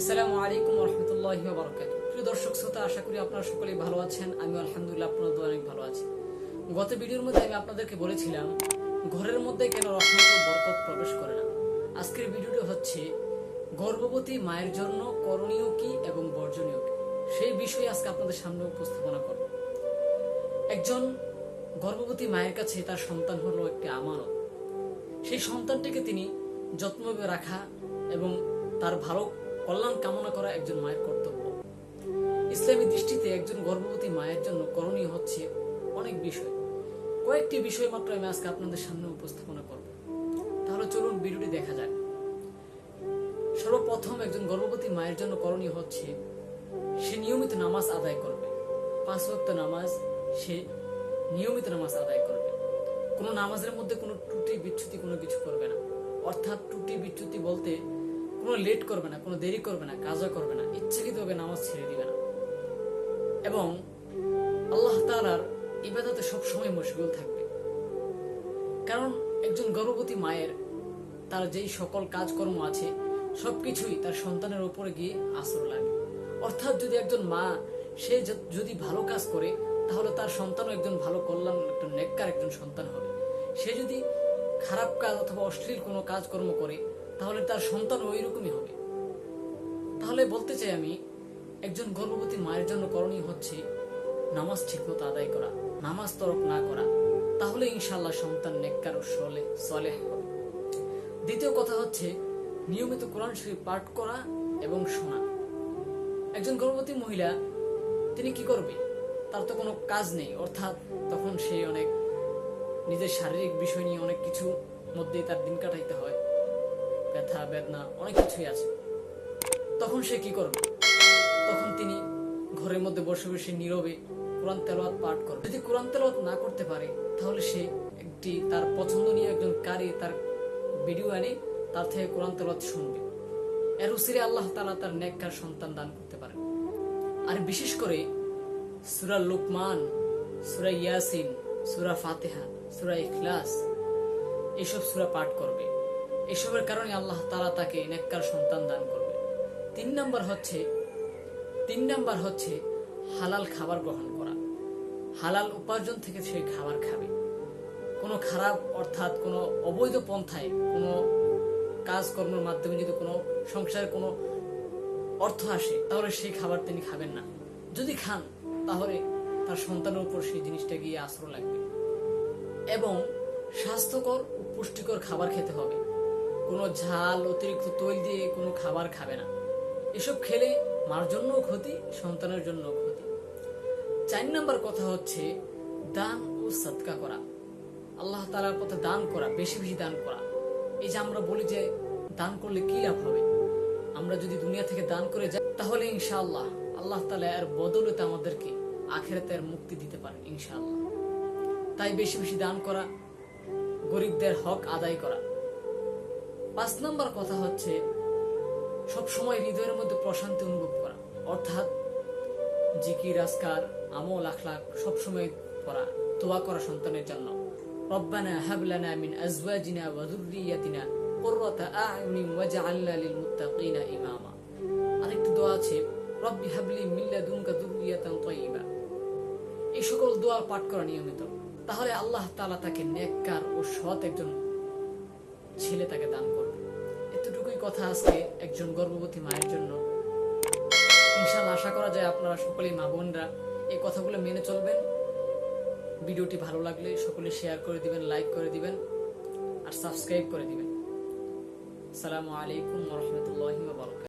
আসসালামু আলাইকুম রহমতুল্লাহ বরকাত প্রিয় দর্শক, শ্রোতা, আশা করি আপনারা সকলেই ভালো আছেন। আমি আলহামদুলিল্লাহ, আপনাদের অনেক ভালো আছি। গত ভিডিওর মধ্যে আমি আপনাদেরকে বলেছিলাম, ঘরের মধ্যে কেন রহমত ও বরকত প্রবেশ করে না? আজকের ভিডিওটি হচ্ছে, গর্ভবতী মায়ের জন্য করণীয় কি এবং বর্জনীয় কি? সেই বিষয়ে আজকে আপনাদের সামনে উপস্থাপনা করব। একজন গর্ভবতী মায়ের কাছে তার সন্তান হলো একটি আমানত। সেই সন্তানটিকে তিনি যত্নভাবে রাখা এবং তার ভালো কল্যাণ কামনা করা একজন মায়ের কর্তব্য। ইসলামী দৃষ্টিতে একজন গর্ভবতী মায়ের জন্য করণীয় হচ্ছে অনেক বিষয়। কয়েকটি বিষয় মাত্র আমি আজকে আপনাদের সামনে উপস্থাপনা করব। তাহলে চলুন ভিডিওটি দেখা যাক। সর্বপ্রথম একজন গর্ভবতী মায়ের জন্য করণীয় হচ্ছে সে নিয়মিত নামাজ আদায় করবে। পাঁচ ওয়াক্ত নামাজ সে নিয়মিত নামাজ আদায় করবে। কোনো নামাজের মধ্যে কোনো ত্রুটি বিচ্যুতি কোনো কিছু করবে না। অর্থাৎ ত্রুটি বিচ্যুতি বলতে কোনো লেট করবে না, কোনো দেরি করবে না, কাজও করবে না, ইচ্ছাকৃতভাবে নামাজ ছেড়ে দিবে না। এবং আল্লাহ তাআলার ইবাদতে সবসময় মশগুল থাকবে। কারণ একজন গর্ভবতী মায়ের তার যেই সকল কাজকর্ম আছে, সবকিছুই তার সন্তানের উপরে গিয়ে আসর লাগে। অর্থাৎ যদি একজন মা, সে যদি ভালো কাজ করে, তাহলে তার সন্তানও একজন ভালো কল্যাণ, একজন নেককার একজন সন্তান হবে। সে যদি খারাপ কাজ অথবা অশ্লীল কোনো কাজকর্ম করে তাহলে তার সন্তান ওই রকমই হবে। তাহলে বলতে চাই আমি, একজন গর্ভবতী মায়ের জন্য করণীয় হচ্ছে নামাজ ঠিকমতো আদায় করা, নামাজ তরক না করা। তাহলে ইনশাল্লাহ সন্তান নেককার ও সলে হবে। দ্বিতীয় কথা হচ্ছে নিয়মিত কোরআন শরীফ পাঠ করা এবং শোনা। একজন গর্ভবতী মহিলা, তিনি কি করবে? তার তো কোনো কাজ নেই, অর্থাৎ তখন সে অনেক নিজের শারীরিক বিষয় নিয়ে অনেক কিছু মধ্যেই তার দিন কাটাইতে হয়। ব্যথা, বেদনা, অনেক কিছুই আছে। তখন সে কি করবে? তখন তিনি ঘরের মধ্যে বসে বসে নীরবে কোরআন তেলাওয়াত পাঠ করবে। যদি কোরআন তেলাওয়াত না করতে পারে, তাহলে সে একটি তার পছন্দনীয় একজন কারি তার ভিডিও আনে, তার থেকে কোরআন তেলাওয়াত শুনবে। এর উসিরে আল্লাহ তাআলা তার নেককার সন্তান দান করতে পারেন। আর বিশেষ করে সুরা লুকমান, সুরা ইয়াসিন, সুরা ফাতিহা, সুরা ইখলাস, এসব সুরা পাঠ করবে। এসবের কারণে আল্লাহ তাআলা তাকে নেককার সন্তান দান করবে। তিন নাম্বার হচ্ছে, তিন নাম্বার হচ্ছে হালাল খাবার গ্রহণ করা। হালাল উপার্জন থেকে সে খাবার খাবে। কোনো খারাপ অর্থাৎ কোনো অবৈধ পন্থায় কোনো কাজকর্মের মাধ্যমে যদি কোনো সংসারে কোনো অর্থ আসে, তাহলে সেই খাবার তিনি খাবেন না। যদি খান, তাহলে তার সন্তানের উপর সেই জিনিসটা গিয়ে আশ্রয় লাগবে। এবং স্বাস্থ্যকর ও পুষ্টিকর খাবার খেতে হবে। কোনো ঝাল, অতিরিক্ত তৈল দিয়ে কোনো খাবার খাবে না। এসব খেলে মার জন্যও ক্ষতি, সন্তানের জন্য ক্ষতি। চার নাম্বার কথা হচ্ছে দান ও সৎকা করা। আল্লাহ তালার পথে দান করা, বেশি বেশি দান করা। এই যে আমরা বলি যে দান করলে কি লাভ হবে? আমরা যদি দুনিয়া থেকে দান করে যাই, তাহলে ইনশাআল্লাহ আল্লাহ তালা এর বদলতে আমাদেরকে আখেরাতের মুক্তি দিতে পারেন ইনশাআল্লাহ। তাই বেশি বেশি দান করা, গরিবদের হক আদায় করা। পাঁচ নম্বর কথা হচ্ছে, সব সময় হৃদয়ের মধ্যে প্রশান্তি অনুভব করা। অর্থাৎ জিকির, আজকার, আমল আখলাক সব সময় করা, দোয়া করা সন্তানের জন্য। রব্বানা হাবলানা মিন আজওয়াজিনা ওয়া যুররিয়াতিনা কুররাতা আ'য়ুনিন ওয়াজআলনা লিল মুত্তাকিনা ইমামা। আরেকটি দোয়া আছে, রব্বি হাবলি মিন লাদুনকা যুররিয়াতান তাইয়্যিবা এই সকল দোয়া পাঠ করা নিয়মিত। তাহলে আল্লাহ তাআলা তাকে নেককার ও সৎ একজন ছেলে তাকে দান এতটুকুই কথা আজকে একজন গর্ভবতী মায়ের জন্য। ইনশাল আশা করা যায় আপনারা সকলেই মা বোনরা এই কথাগুলো মেনে চলবেন। ভিডিওটি ভালো লাগলে সকলে শেয়ার করে দিবেন লাইক করে দিবেন, আর সাবস্ক্রাইব করে দিবেন। আসসালামু আলাইকুম রহমতুল্লাহ বারকাত